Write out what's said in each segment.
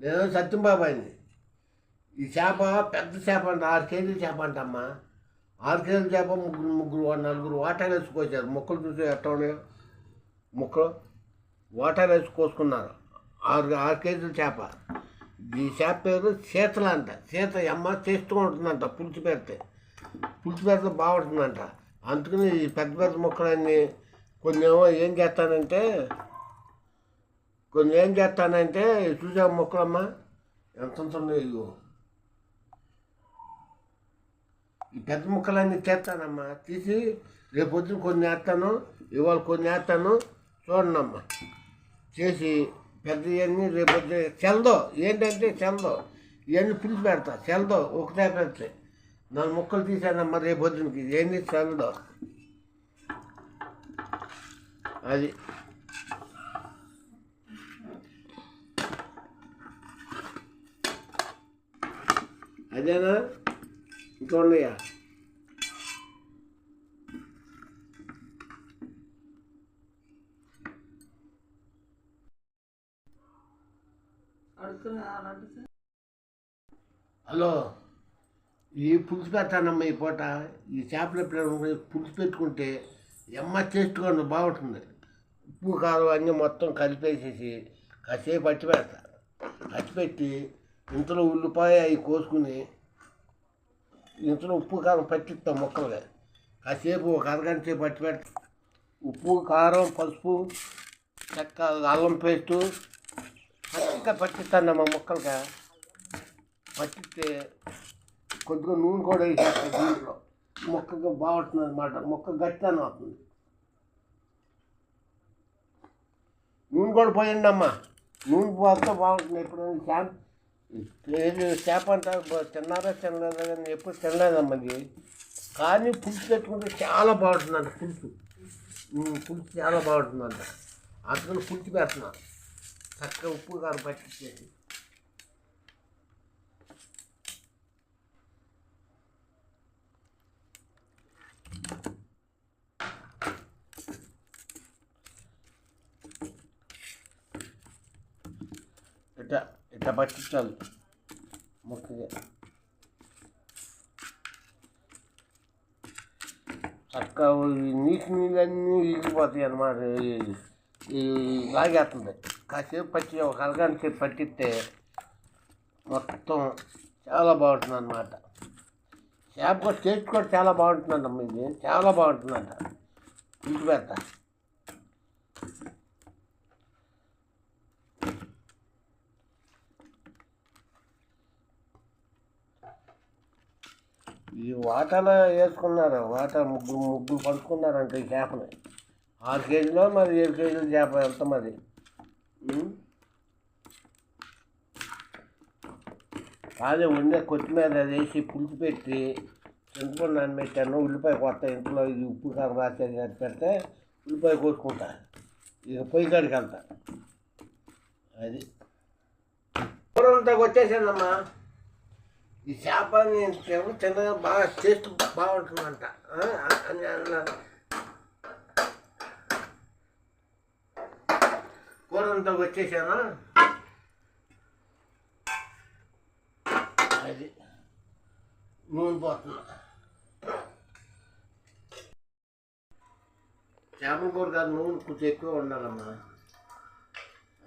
నేను సత్యంబాబాయిని ఈ చేప పెద్ద చేప అంట ఆరు కేజీల చేప అంటమ్మా. ఆరు కేజీల చేప ముగ్గురు ముగ్గురు నలుగురు వాటాలు వేసుకొచ్చారు మొక్కలు చూసి ఎట్లా ఉన్నాయో? ముక్కలు వాటాలు వేసి కోసుకున్నారు. ఆరు ఆరు కేజీల చేప. ఈ చేప పేరు శీతల అంట. శీత అమ్మ చేస్తూ ఉంటుందంట పులుసు పెడితే. పులుసు పెడితే బాగుంటుందంట. అందుకని ఈ పెద్ద పెద్ద మొక్కలన్నీ కొన్ని ఏమో ఏం చేస్తానంటే కొన్ని ఏం చేస్తానంటే చూసా మొక్కలమ్మ? ఎంత ఉంటున్నాయి ఇగో ఈ పెద్ద ముక్కలన్నీ చేస్తానమ్మా. తీసి రేపు పొద్దున కొన్ని వేస్తాను ఇవాళ కొన్ని వేస్తాను చూడండమ్మా చేసి పెద్దవన్నీ రేపు పొద్దున చెల్దో ఏంటంటే చెల్దో ఇవన్నీ పిలిచి పెడతా చెల్దో ఒకటే పెడితే. నాలుగు ముక్కలు తీసానమ్మా రేపు పొద్దునకి ఏంది చెల్దో అది. అదేనా ఇంకా ఉన్నాయా? హలో ఈ పులుసు పెడతానమ్మా ఈ పూట. ఈ చేపలు పులుసు పెట్టుకుంటే ఎమ్మ చేసుకోండి బాగుంటుంది. ఉప్పు కారం అన్నీ మొత్తం కలిపేసేసి కాసేపు పచ్చి పెడతా పచ్చి పెట్టి ఇంతలో ఉల్లిపాయ అవి కోసుకుని ఇంట్లో ఉప్పు కారం పట్టిస్తాం మొక్కలుగా కాసేపు ఒక అరగంట సేపు పట్టి పెడతా. ఉప్పు కారం పసుపు చెక్క అల్లం పేస్టు చక్కగా పట్టిస్తానమ్మా మొక్కలుగా పట్టిస్తే కొద్దిగా నూనె కూడా వేసేస్తా దీంట్లో. మొక్కగా బాగుంటుంది అనమాట మొక్క గట్టిగానే అవుతుంది. నూనె కూడా పోయండి నూనె పోతే బాగుంటుంది. ఎప్పుడైనా లేదు ఏది చేప అంటారు తిన్నారా తినలేదా కానీ ఎప్పుడు తినలేదమ్మా అది కానీ పులుసు పెట్టుకుంటే చాలా బాగుంటుందంట పులుసు. పులుసు చాలా బాగుంటుందంట. అందుకని పులుసు పెడుతున్నా. చక్కగా ఉప్పు కారం పట్టించేసి. ఇట్లా ఇట్లా పట్టించాలి ముక్కగా చక్కగా నీటి నీళ్ళన్నీ ఇరిగిపోతాయి అన్నమాట ఈ- లాగేస్తుంది కాసేపు పట్టి ఒక అరగంట సేపు పట్టిస్తే మొత్తం చాలా బాగుంటుంది అన్నమాట చేప టేస్ట్ కూడా చాలా బాగుంటుందంట ఇది చాలా బాగుంటుందంట ఇంటి పెడతా ఈ వాటాలో వేసుకున్నారు వాటా ముగ్గురు ముగ్గురు పంచుకున్నారంట ఈ చేపని. ఆరు కేజీలో మరి ఏడు కేజీల చేప ఎంత మరి? కాదే అదే ఉండే కొత్తిమీర అది వేసి పులుసు పెట్టి చింతపండు నానబెట్టాను. ఉల్లిపాయ కొత్త ఇంట్లో ఇది ఉప్పు కారం రాసేది అది పెడితే ఉల్లిపాయ కోసుకుంటా. ఇక పొయ్యి కాడికి వెళ్తా. అది. కూరంతా వచ్చేసానమ్మా ఈ చేప నేను చిన్నగా తినగా బాగా టేస్ట్ బాగుంటుందంట. అని అన్నారు. కూరంతా వచ్చేసాను అది నూనె పోతున్నా. చేపల కూర కాదు నూనె కొంచెం ఎక్కువ ఉండాలమ్మా.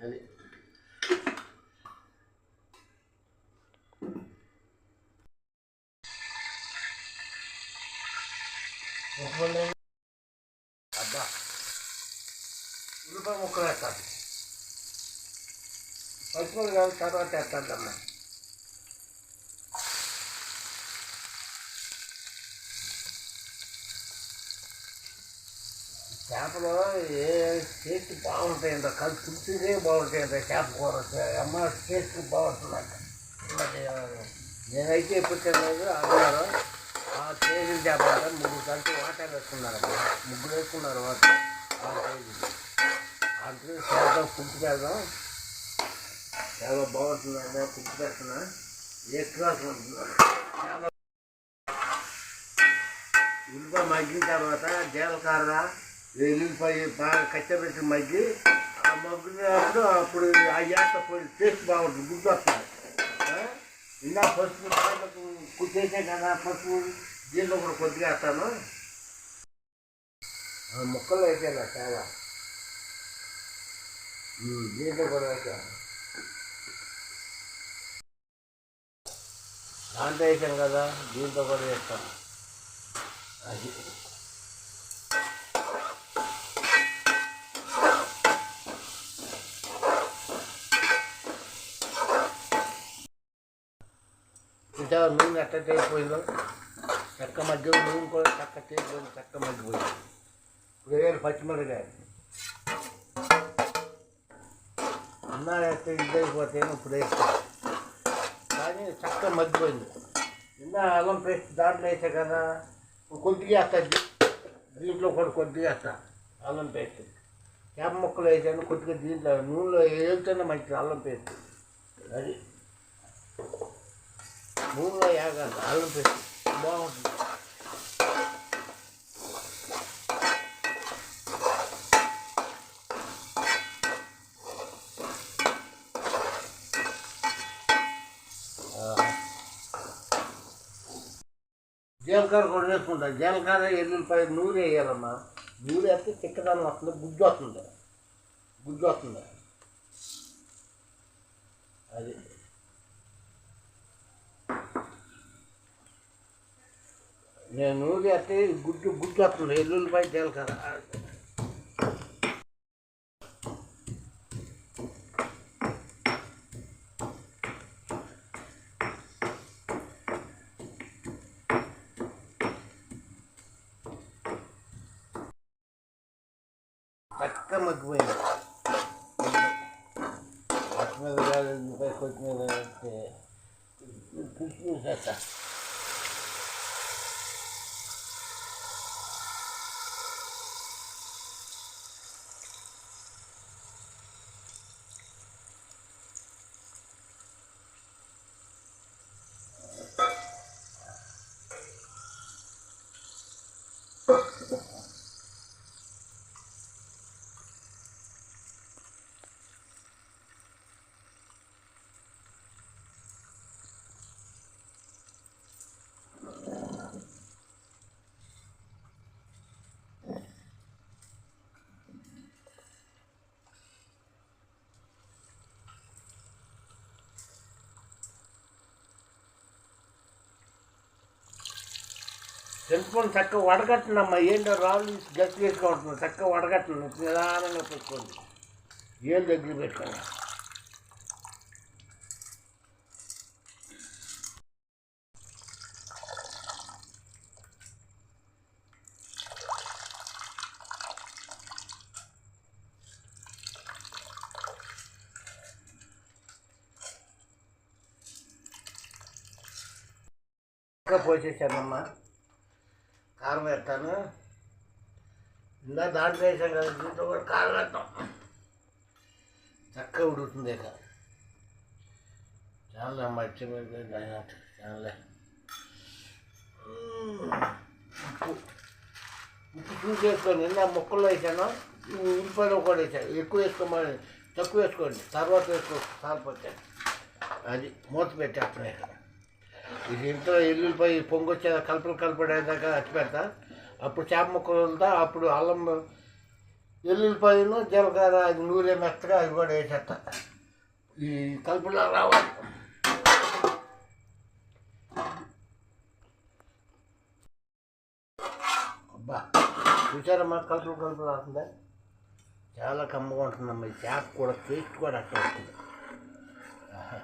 అది అబ్బా ఉల్లిపాయ ముక్కలు వేస్తాను పచ్చిమిరపకాయలు కాదు తర్వాత వేస్తాడమ్మా చేపలు ఏ టేస్ట్ బాగుంటాయంట కలిసి పులిసిందే బాగుంటాయంట చేప కూర అమ్మ టేస్ట్ బాగుంటుందంట. నేనైతే ఎప్పుడు తినలేదు అన్నారు. ఆ కేజీ చేప ముగ్గురు కలిసి వాటర్ వేసుకున్నారమ్మా ముగ్గురు వేసుకున్నారు వాటర్. ఆ కేజీ అంటే చేద్దాం పులుసు చాలా బాగుంటుందండి పులుసు పెడుతున్నా ఏ క్లాస్ ఉంటున్నారు చాలా ఉల్లిపాయ మగ్గిన తర్వాత జీలకర్ర వెల్లుల్లిపాయ బాగా కచ్చబెట్టి మగ్గి ఆ మగ్గినప్పుడు అప్పుడు ఆ యాత పోయి టేస్ట్ బాగుంటుంది గుడ్డు వస్తుంది. ఆ? ఇందా పసుపు కుట్టేసే కదా పసుపు దీంట్లో కూడా కొద్దిగా వేస్తాను. ఆ ముక్కలు అయిపోయినా చాలా. ఉమ్, దీంట్లో కూడా వేసాను. దాంట్లో వేసాను కదా దీంతో కూడా వేస్తాను అది. ఇంకా నూనె ఎట్ట అయిపోయిందో చెక్క మధ్య నూనె కూడా చక్క చేసిపోయింది చెక్క మగ్గిపోయింది. ఇప్పుడు వేయాలి పచ్చిమిరకాయ అన్నా వేస్తే ఇది అయిపోతేనే ఇప్పుడు వేస్తాను. కానీ చక్క మర్చిపోయింది నిన్న అల్లం పేస్ట్ దాంట్లో వేసా కదా కొద్దిగా వేస్తా దీంట్లో కూడా కొద్దిగా వేస్తా అల్లం పేస్ట్. చేప ముక్కలు వేసాను కొద్దిగా దీంట్లో నూనెలో వేస్తేనే మంచిది అల్లం పేస్ట్. అది. నూనెలో వేగాలి అల్లం పేస్ట్. బాగుంటుంది. జీలకర్ర కూడా వేసుకుంటా. జీలకర్ర ఎల్లుల్లిపాయ నూనె వేయాలమ్మా? నూనె వేస్తే చిక్కదనం వస్తుంది గుజ్జు వస్తుంది. గుజ్జు వస్తుంది. అది. నేను నూనె వేస్తే గుడ్డు గుజ్జు వస్తుంది. ఎల్లుల్లిపాయ జీలకర్ర. చక్క మగ్గిపోయింది పచ్చిమిరపకాయలు ఉల్లిపాయ కొత్తిమీర వేస్తే పులుసు చేస్తా చింతపండు చక్కగా వడగట్టనమ్మా. ఏంటో రాళ్ళు గట్టి వేసుకుంటున్నాను చక్కగా వడగట్టను నిదానంగా పెట్టుకోండి ఏం దగ్గర పెట్టుకోండి. చక్కగా పోసేసానమ్మా. కారం వేస్తాను. ఇందా దాంట్లో వేసాం కదా దీంట్లో కూడా కారం వేస్తాం చక్కగా ఉడుకుతుంది ఇక. చాలా మట్టి చాలా. ఉప్పు ఉప్పు చూసేసుకోండి నిన్న ముక్కల్లో వేసాను. ఉల్లిపాయలు కూడా వేసాను. ఎక్కువ వేసుకోమని తక్కువ వేసుకోండి. తర్వాత వేసుకో సాలిపోతే అది మూత పెట్టేస్తున్నాయి ఇక. ఇది ఇంట్లో ఎల్లుల్లిపాయ పొంగొచ్చే కలపలు కలపడేదాకా అట్టి పెడతా అప్పుడు చేప ముక్కలు ఉందా అప్పుడు అల్లం ఎల్లుల్లిపాయను జీలకర్ర అది నూనె మెత్తగా అది కూడా వేసేస్తా. ఈ కలుపులో రావాలి. అబ్బా చూసారమ్మా కలుపులు కలుపులు రాకుండా చాలా కమ్మగా ఉంటుందమ్మా ఈ చేప కూడా టేస్ట్ కూడా అట్లా ఉంటుంది ఆహా.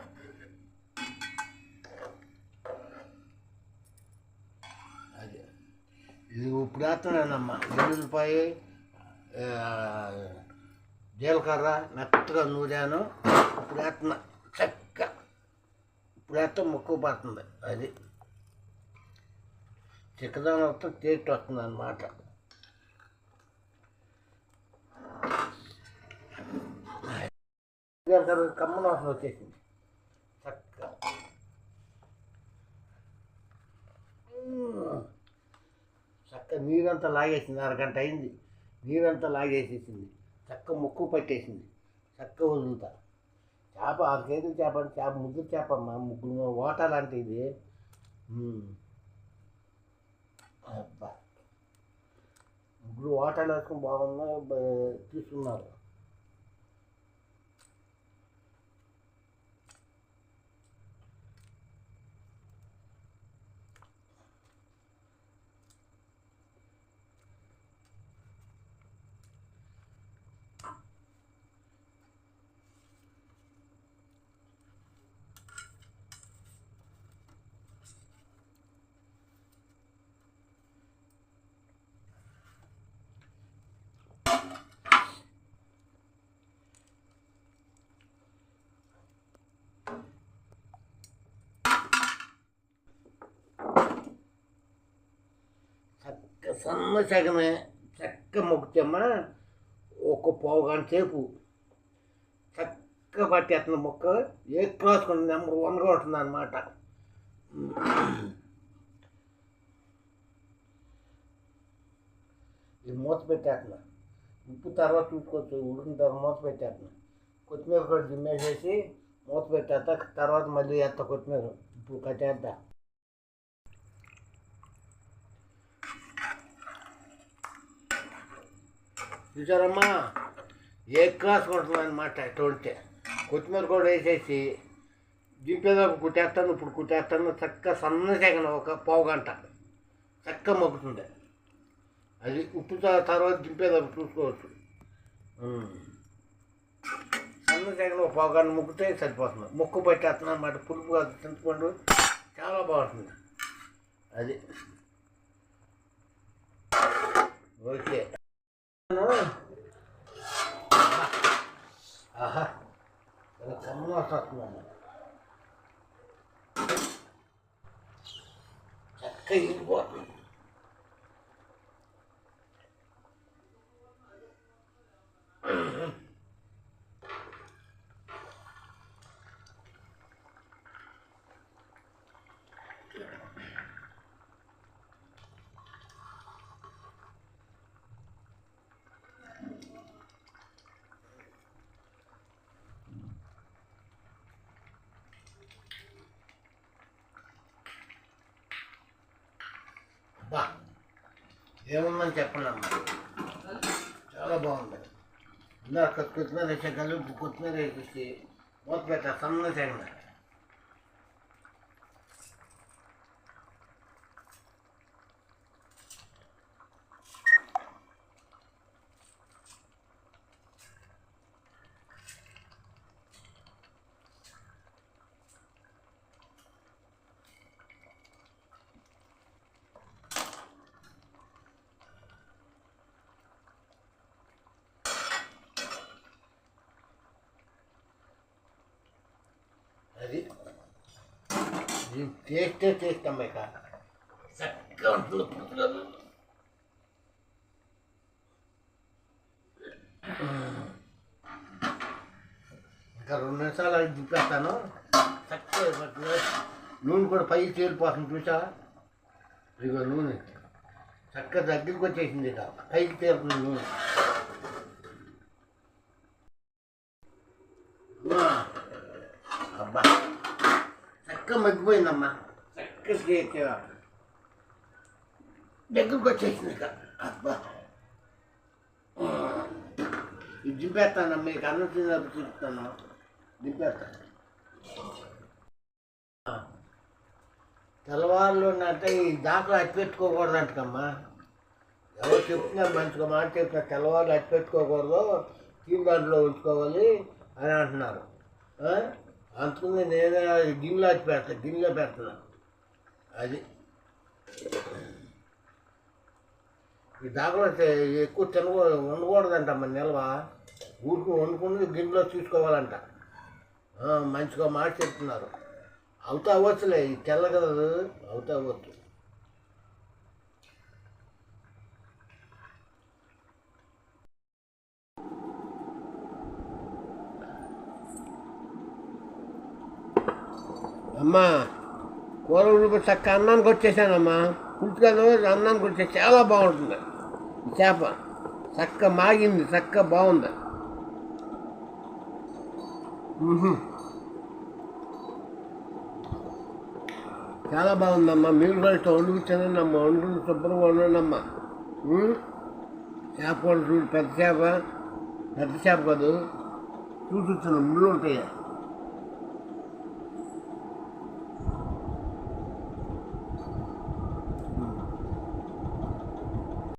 అది ఇది ఇప్పుడు వేస్తున్నానమ్మా ఎల్లుల్లిపాయ జీలకర్ర మెత్తగా నూరాను. ఇప్పుడు వేస్తున్నా చక్క ఇప్పుడు వేస్తే ముక్కు పడుతుంది అది. చిక్కదనం వస్తే టేస్ట్ వస్తుంది అన్నమాట. జీలకర్ర కమ్మన వాసన వచ్చేసింది చక్క చక్క నీరంతా లాగేసింది అరగంట అయింది. నీరంతా లాగేసేసింది. చక్క ముక్కు పట్టేసింది. చక్కగా వదులుతా. చేప ఆరు కేజీల చేప చేప ముగ్గురు చేప అమ్మా. ముగ్గురు ఓట లాంటిది. అబ్బా. ముగ్గురు ఓటలు వేసుకుని బాగున్నా తీసుకున్నారు చక్క సన్న సగమే చక్క మొక్కుతమ్మా ఒక పావు గంట సేపు చక్క పట్టేస్తున్న మొక్క ఏ క్లాస్ నెంబర్ వన్గా ఉంటుంది అనమాట ఇది మూత పెట్టేస్తున్నా ఉప్పు తర్వాత చూసుకోవచ్చు ఉడికిన తర్వాత మూత పెట్టేస్తున్నా కొత్తిమీర కూడా జిమ్మేసేసి మూత పెట్టేస్తా తర్వాత మళ్ళీ వేస్తా కొత్తిమీర. ఇప్పుడు కట్టేద్దా చూసారమ్మా? ఏ క్లాస్ ఉంటుంది అనమాట కొత్తిమీర కూడా వేసేసి దింపేదాపు కుట్టేస్తాను ఇప్పుడు కుట్టేస్తాను. చక్క సన్న సెకండ్ ఒక పావు గంట. చక్క మొక్కుతుంది అది ఉప్పు త- తర్వాత దింపేదాపు చూసుకోవచ్చు. సన్న సెకండ్ ఒక పావు గంట ముక్కితే సరిపోతుంది. ముక్కు పట్టేస్తున్నాను అన్నమాట. పులుపు కాదు చింతపండు. చాలా బాగుంటుంది. అది. ఓకే. ఆహా ఇలా కమ్మగా వస్తున్నాను చక్క ఇరిగిపోతుంది ఏముందని చెప్పండి అమ్మా. చాలా బాగుంది. అందరు కొత్తిమీర వేసే కలిపి కొత్తిమీర వేసేసి మూత పెట్టా సన్న చేయండి అది ఇది టేస్టే టేస్ట్ అమ్మాయి చక్కగా ఉంటుంది పుట్టుకలు ఇంకా రెండు నిమిషాలు అది దింపేస్తాను. చక్కగా నూనె కూడా పై తేలిపోతుంది చూసా ఇదిగో నూనె. చక్కగా దగ్గరికి వచ్చేసింది ఇక. పైకి తేలుతుంది నూనె ఆ. అబ్బా తగ్గిపోయిందమ్మా. మగ్గిపోయిందమ్మా చక్క దగ్గరకు వచ్చేసింది ఇక. అబ్బా. ఇది దింపేస్తాను మీకు అన్నం తిన్నప్పుడు చూపుతాను దింపేస్తాను. తెల్లవారులు అంటే ఈ దాకా అట్టిపెట్టుకోకూడదు పెట్టుకోకూడదంటమ్మా ఎవరు చెప్తున్నారు మంచిగా మాట చెప్తున్నా తెల్లవారులు అట్టిపెట్టుకోకూడదు పెట్టుకోకూడదు తీన్ ఉంచుకోవాలి అని అంటున్నారు. ఆ? నేనే గిన్నెలో అట్టి పెడతాను గిన్నెలో పెడుతున్నా అది. ఈ దాఖలు ఎక్కువ తినకూ మన నిల్వ. ఊరికి వండుకుని గిన్నెలో చూసుకోవాలంట మంచిగా మాట చెప్తున్నారు. అవుతా అవ్వచ్చులే ఈ తెల్ల కదా అవుతా అవ్వచ్చు అమ్మా కూర ఉడికి చక్క అన్నానికి వచ్చేసానమ్మా. పుట్టుకను అన్నానికి వచ్చే చాలా బాగుంటుంది. ఈ చేప చక్క మాగింది చక్క బాగుంది. చాలా బాగుందమ్మా. మీరు కూడా ఇట్లా వండుకు అమ్మ వండుకుని శుభ్రంగా వండండి అమ్మా చేప చూడు పెద్ద చేప. పెద్ద చేప కాదు. చూసి వచ్చిన ముళ్ళు ఉంటాయి.